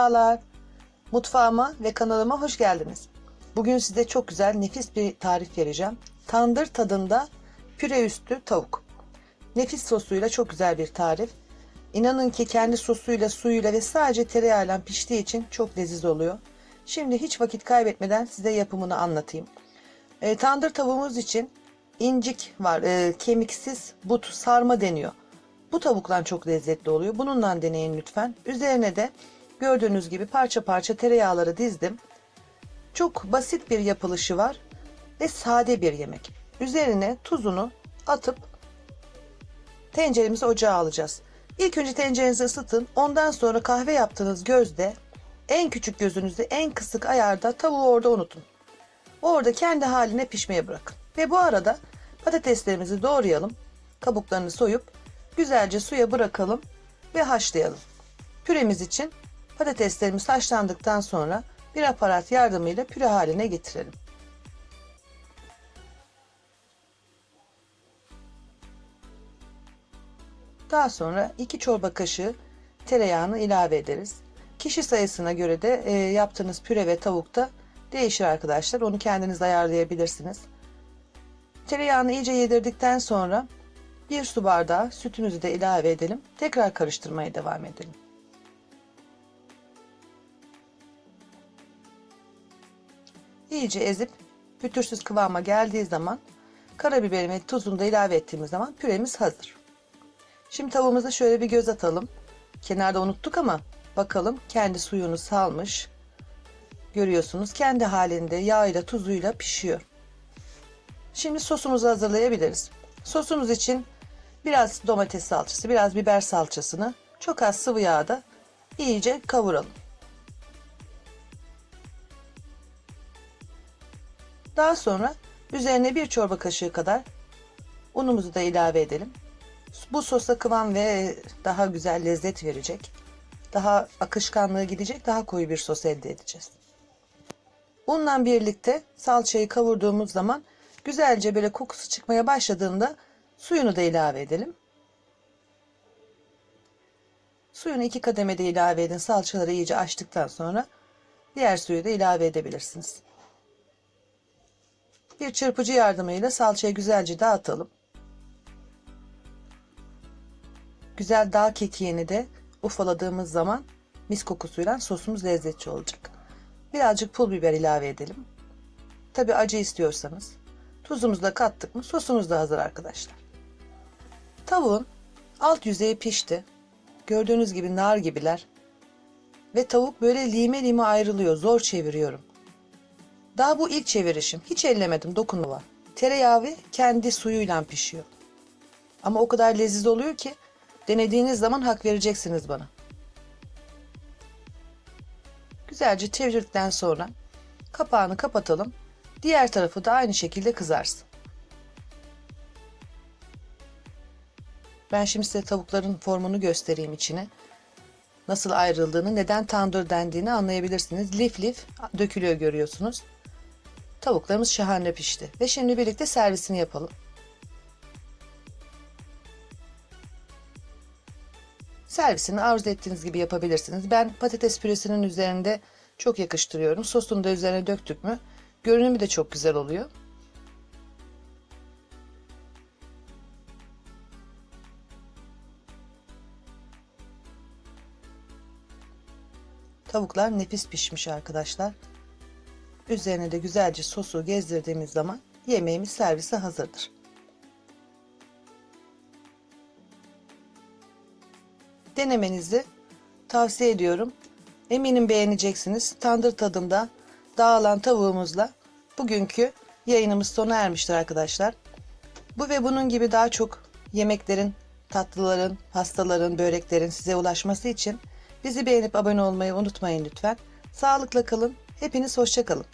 Merhabalar. Mutfağıma ve kanalıma hoş geldiniz. Bugün size çok güzel, nefis bir tarif vereceğim. Tandır tadında püre üstü tavuk. Nefis sosuyla çok güzel bir tarif. İnanın ki kendi sosuyla, suyuyla ve sadece tereyağıyla piştiği için çok leziz oluyor. Şimdi hiç vakit kaybetmeden size yapımını anlatayım. E, tandır tavuğumuz için incik var, e, kemiksiz but sarma deniyor. Bu tavuktan çok lezzetli oluyor. Bununla deneyin lütfen. Üzerine de gördüğünüz gibi parça parça tereyağları dizdim. Çok basit bir yapılışı var ve sade bir yemek. Üzerine tuzunu atıp tenceremizi ocağa alacağız. İlk önce tencerenizi ısıtın. Ondan sonra kahve yaptığınız gözde en küçük gözünüzde en kısık ayarda tavuğu orada unutun. Orada kendi haline pişmeye bırakın. Ve bu arada patateslerimizi doğrayalım. Kabuklarını soyup güzelce suya bırakalım ve haşlayalım. Püremiz için patateslerimiz haşlandıktan sonra bir aparat yardımıyla püre haline getirelim. Daha sonra 2 çorba kaşığı tereyağını ilave ederiz. Kişi sayısına göre de e, yaptığınız püre ve tavukta değişir arkadaşlar. Onu kendiniz ayarlayabilirsiniz. Tereyağını iyice yedirdikten sonra bir su bardağı sütümüzü de ilave edelim. Tekrar karıştırmaya devam edelim. İyice ezip pütürsüz kıvama geldiği zaman karabiber ve tuzunu da ilave ettiğimiz zaman püremiz hazır. Şimdi tavuğumuza şöyle bir göz atalım. Kenarda unuttuk ama bakalım kendi suyunu salmış. Görüyorsunuz kendi halinde yağıyla tuzuyla pişiyor. Şimdi sosumuzu hazırlayabiliriz. Sosumuz için biraz domates salçası, biraz biber salçasını çok az sıvı yağda iyice kavuralım. Daha sonra üzerine bir çorba kaşığı kadar unumuzu da ilave edelim. Bu sosa kıvam ve daha güzel lezzet verecek. Daha akışkanlığı gidecek, daha koyu bir sos elde edeceğiz. Unla birlikte salçayı kavurduğumuz zaman güzelce böyle kokusu çıkmaya başladığında suyunu da ilave edelim. Suyunu iki kademede ilave edin. Salçaları iyice açtıktan sonra diğer suyu da ilave edebilirsiniz. Bir çırpıcı yardımıyla salçayı güzelce dağıtalım. Güzel dağ kekiğini de ufaladığımız zaman mis kokusuyla sosumuz lezzetli olacak. Birazcık pul biber ilave edelim. Tabi acı istiyorsanız. Tuzumuzu da kattık mı sosumuz da hazır arkadaşlar. Tavuğun alt yüzeyi pişti. Gördüğünüz gibi nar gibiler. Ve tavuk böyle lime lime ayrılıyor. Zor çeviriyorum. Daha bu ilk çevirişim. Hiç ellemedim dokunma. Tereyağı ve kendi suyuyla pişiyor. Ama o kadar leziz oluyor ki denediğiniz zaman hak vereceksiniz bana. Güzelce çevirdikten sonra kapağını kapatalım. Diğer tarafı da aynı şekilde kızarsın. Ben şimdi size tavukların formunu göstereyim içine. Nasıl ayrıldığını, neden tandır dendiğini anlayabilirsiniz. Lif lif dökülüyor görüyorsunuz. Tavuklarımız şahane pişti. Ve şimdi birlikte servisini yapalım. Servisini arzu ettiğiniz gibi yapabilirsiniz. Ben patates püresinin üzerinde çok yakıştırıyorum. Sosunu da üzerine döktük mü görünümü de çok güzel oluyor. Tavuklar nefis pişmiş arkadaşlar. Üzerine de güzelce sosu gezdirdiğimiz zaman yemeğimiz servise hazırdır. Denemenizi tavsiye ediyorum. Eminim beğeneceksiniz. Tandır tadında dağılan tavuğumuzla bugünkü yayınımız sona ermiştir arkadaşlar. Bu ve bunun gibi daha çok yemeklerin, tatlıların, pastaların, böreklerin size ulaşması için bizi beğenip abone olmayı unutmayın lütfen. Sağlıkla kalın. Hepiniz hoşça kalın.